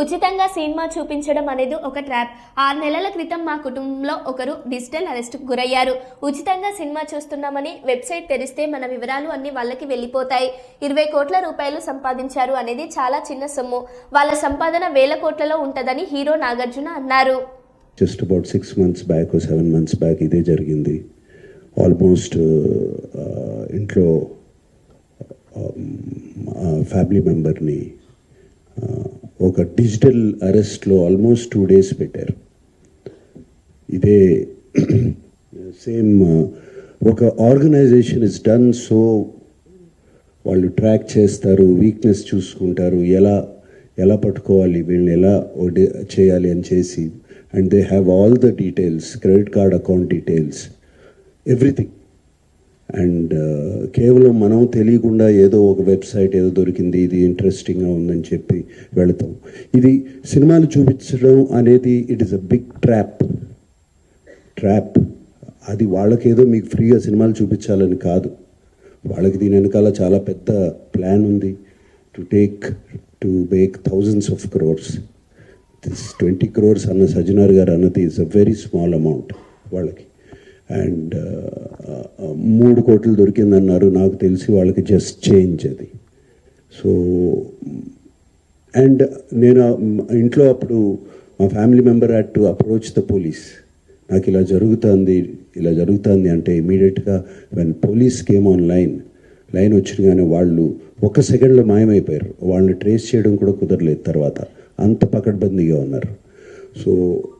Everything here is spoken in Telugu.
ఉచితంగా సినిమా చూపించడం అనేది ఒక ట్రాప్. ఆరు నెలల క్రితం మా కుటుంబంలో ఒకరు డిజిటల్ అరెస్ట్కు గురయ్యారు. ఉచితంగా సినిమా చూస్తున్నామని వెబ్సైట్ తెరిస్తే మన వివరాలు అన్ని వాళ్ళకి వెళ్ళిపోతాయి. ఇరవై కోట్ల రూపాయలు సంపాదించారు అనేది చాలా చిన్న సొమ్ము. వాళ్ళ సంపాదన వేల కోట్లలో ఉంటుందని హీరో నాగార్జున అన్నారు. Just about six months back seven months back ఇదే జరిగింది. ఆల్మోస్ట్ ఇంట్లో ఫ్యామిలీ మెంబర్ని ఒక డిజిటల్ అరెస్ట్లో ఆల్మోస్ట్ టూ డేస్ పెట్టారు. ఇదే సేమ్ ఒక ఆర్గనైజేషన్ ఇస్ డన్ సో వాళ్ళు ట్రాక్ చేస్తారు వీక్నెస్ చూసుకుంటారు ఎలా ఎలా పట్టుకోవాలి వీళ్ళని ఎలా చేయాలి అని చేసి and they have all the details credit card account details everything. And uh, కేవలం మనం తెలియకుండా ఏదో ఒక వెబ్సైట్ ఏదో దొరికింది ఇది ఇంట్రెస్టింగ్గా ఉందని చెప్పి వెళతాం. ఇది సినిమాలు చూపించడం అనేది it is a big trap trap అది వాళ్ళకేదో మీకు ఫ్రీగా సినిమాలు చూపించాలని కాదు. వాళ్ళకి దీని వెనకాల చాలా పెద్ద ప్లాన్ ఉంది to take to make thousands of crores this twenty crores అన్న సజ్జనార్ గారు అన్నది is a very small amount వాళ్ళకి. అండ్ మూడు కోట్లు దొరికిందన్నారు. నాకు తెలిసి వాళ్ళకి జస్ట్ చేంజ్ అది. సో అండ్ నేను ఇంట్లో అప్పుడు మా family member had to approach the police నాకు ఇలా జరుగుతుంది ఇలా జరుగుతుంది అంటే ఇమీడియట్గా when police came on line line వచ్చినగానే వాళ్ళు ఒక సెకండ్లో మాయమైపోయారు. వాళ్ళని ట్రేస్ చేయడం కూడా కుదరలేదు తర్వాత. అంత పకడ్బందీగా ఉన్నారు. సో